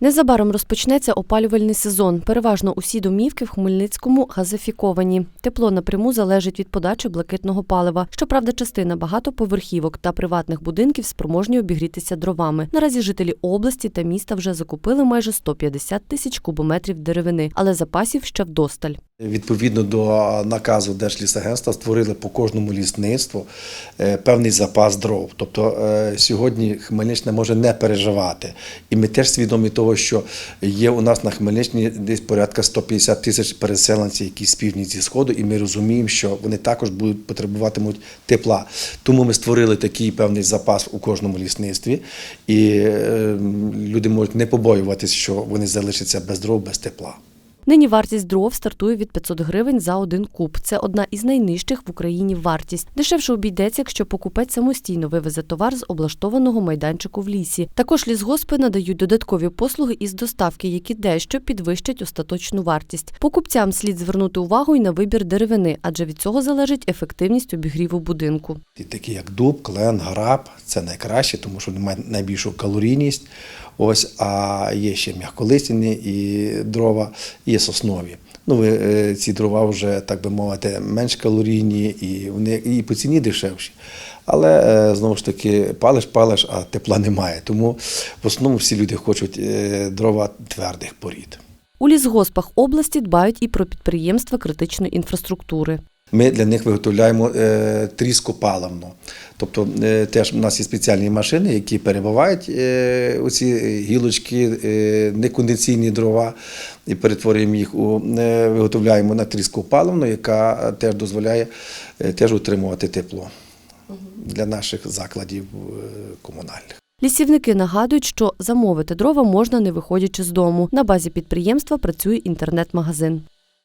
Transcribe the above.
Незабаром розпочнеться опалювальний сезон. Переважно усі домівки в Хмельницькому газифіковані. Тепло напряму залежить від подачі блакитного палива. Щоправда, частина багатоповерхівок та приватних будинків спроможні обігрітися дровами. Наразі жителі області та міста вже закупили майже 150 тисяч кубометрів деревини, але запасів ще вдосталь. Відповідно до наказу Держлісагентства створили по кожному лісництву е, певний запас дров. Тобто е, сьогодні Хмельниччина може не переживати. І ми теж свідомі того, що є у нас на Хмельниччині десь порядка 150 тисяч переселенців, які з півдні зі сходу, і ми розуміємо, що вони також будуть потребуватимуть тепла. Тому ми створили такий певний запас у кожному лісництві, і е, люди можуть не побоюватися, що вони залишаться без дров, без тепла. Нині вартість дров стартує від 500 гривень за один куб. Це одна із найнижчих в Україні вартість. Дешевше обійдеться, якщо покупець самостійно вивезе товар з облаштованого майданчику в лісі. Також лісгоспи надають додаткові послуги із доставки, які дещо підвищать остаточну вартість. Покупцям слід звернути увагу і на вибір деревини, адже від цього залежить ефективність обігріву будинку. І такі як дуб, клен, граб це найкраще, тому що мають найбільшу калорійність. Ось, а є ще м'яколисні і дрова, є соснові. Ну, ви, е, ці дрова вже, так би мовити, менш калорійні і вони і по ціні дешевші. Але е, знову ж таки, палиш, палиш, а тепла немає. Тому в основному всі люди хочуть е, дрова твердих порід. У лісгоспах області дбають і про підприємства критичної інфраструктури. Ми для них виготовляємо е, тріску паливну. Тобто е, теж у нас є спеціальні машини, які перебивають е, оці гілочки, некондиційні дрова, і перетворюємо їх у виготовляємо на тріску паливну, яка теж дозволяє теж утримувати тепло для наших закладів комунальних. Лісівники нагадують, що замовити дрова можна не виходячи з дому. На базі підприємства працює інтернет-магазин.